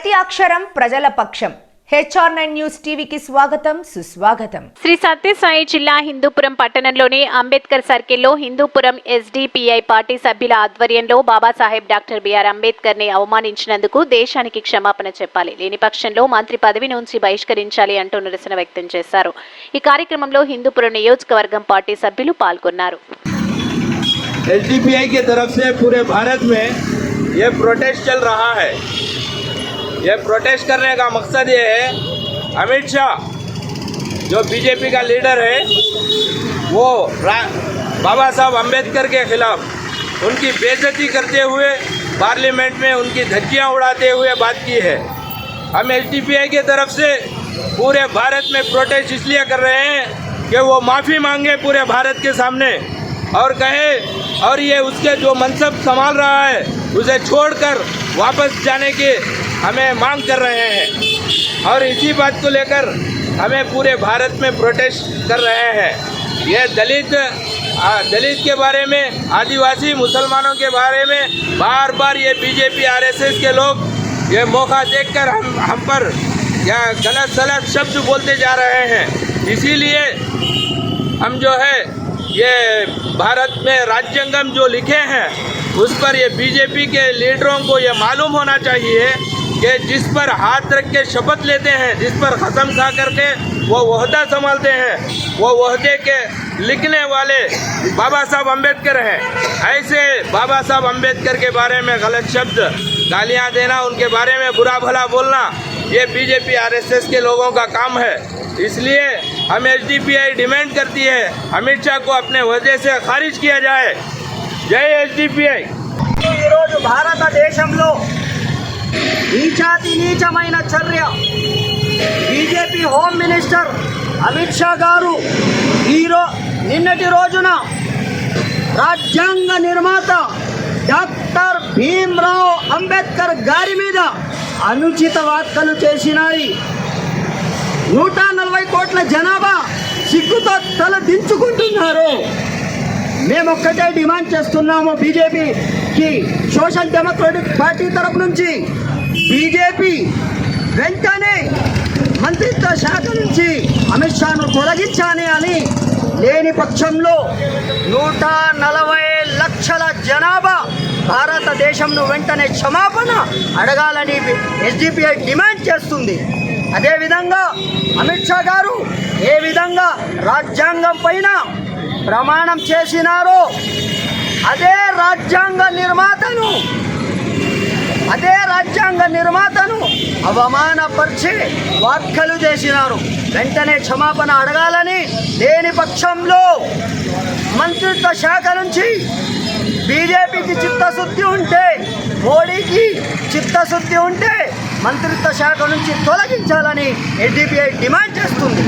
ప్రతి అక్షరం ప్రజల పక్షం హెచ్ఆర్ నైన్ న్యూస్ టీవీకి స్వాగతం సుస్వాగతం శ్రీ సత్యసాయి జిల్లా హిందూపురం పట్టణంలోని అంబేద్కర్ సర్కిల్లో హిందూపురం ఎస్డిపిఐ పార్టీ సభ్యుల ఆధ్వర్యంలో బాబాసాహెబ్ డాక్టర్ బిఆర్ అంబేద్కర్ ని అవమానించినందుకు దేశానికి క్షమాపణ చెప్పాలి లేని పక్షంలో మంత్రి పదవి నుంచి బహిష్కరించాలి అంటూ నిరసన వ్యక్తం చేశారు ఈ కార్యక్రమంలో హిందూపురం నియోజకవర్గం పార్టీ సభ్యులు పాల్గొన్నారు एस की तरफ से पूरे भारत में ये प्रोटेस्ट चल रहा है ये प्रोटेस्ट करने का मकसद ये है, अमित शाह, जो बीजेपी का लीडर है, वो बाबा साहब अंबेडकर के खिलाफ उनकी बेजती करते हुए पार्लियामेंट में उनकी धज्जियाँ उड़ाते हुए बात की है। हम एस की तरफ़ से पूरे भारत में प्रोटेस्ट इसलिए कर रहे हैं कि वो माफ़ी मांगे पूरे भारत के सामने और कहे, और ये उसके जो मनसब संभाल रहा है, उसे छोड़कर वापस जाने की हमें मांग कर रहे हैं। और इसी बात को लेकर हमें पूरे भारत में प्रोटेस्ट कर रहे हैं। ये दलित दलित के बारे में, आदिवासी मुसलमानों के बारे में बार बार ये बीजेपी आरएसएस के लोग ये मौका देखकर हम हम पर या गलत, सलत शब्द बोलते जा रहे हैं। इसीलिए हम जो है, ये भारत में राज्यंगम जो लिखे हैं, उस पर ये बीजेपी के लीडरों को ये मालूम होना चाहिए कि जिस पर हाथ रख के शपथ लेते हैं, जिस पर खत्म खा करके वो वहदा संभालते हैं, वो वहदे के लिखने वाले बाबा साहब अंबेडकर हैं। ऐसे बाबा साहब अंबेडकर के बारे में गलत शब्द, गालियाँ देना, उनके बारे में बुरा भला बोलना, ये बीजेपी आरएसएस के लोगों का काम है। इसलिए हम एच डिमांड करती है, अमित शाह को अपने वजह से खारिज किया जाए। जय एच भारत देश हम लोग నీచాతి నీచమైన చర్య. BJP home minister Amit Shah గారు ఈరో నిన్నటి రోజున రాజ్యాంగ నిర్మాత డాక్టర్ భీమ్రావ్ అంబేద్కర్ గారి మీద అనుచిత వార్తలు చేసినాయి. నూట నలభై కోట్ల జనాభా సిగ్గుతో తల దించుకుంటున్నారు. మేము ఒక్కటే డిమాండ్ చేస్తున్నాము బీజేపీకి. సోషల్ డెమోక్రటిక్ పార్టీ తరపు నుంచి బీజేపీ వెంటనే మంత్రిత్వ శాఖ నుంచి అమిత్ షాను తొలగించాలి అని లేని పక్షంలో నూట నలభై లక్షల జనాభా భారతదేశంను వెంటనే క్షమాపణ అడగాలని ఎస్డిపిఐ డిమాండ్ చేస్తుంది. అదేవిధంగా అమిత్ షా గారు ఏ విధంగా రాజ్యాంగం పైన ప్రమాణం చేసినారో అదే రాజ్యాంగ నిర్మాతను అదే రాజ్యాంగ నిర్మాతను అవమానపరిచి వ్యాఖ్యలు చేసినారు. వెంటనే క్షమాపణ అడగాలని లేని పక్షంలో మంత్రిత్వ శాఖ నుంచి బీజేపీకి చిత్తశుద్ధి ఉంటే మోడీకి చిత్తశుద్ధి ఉంటే మంత్రిత్వ శాఖ నుంచి తొలగించాలని ఎన్డీపీఐ డిమాండ్ చేస్తుంది.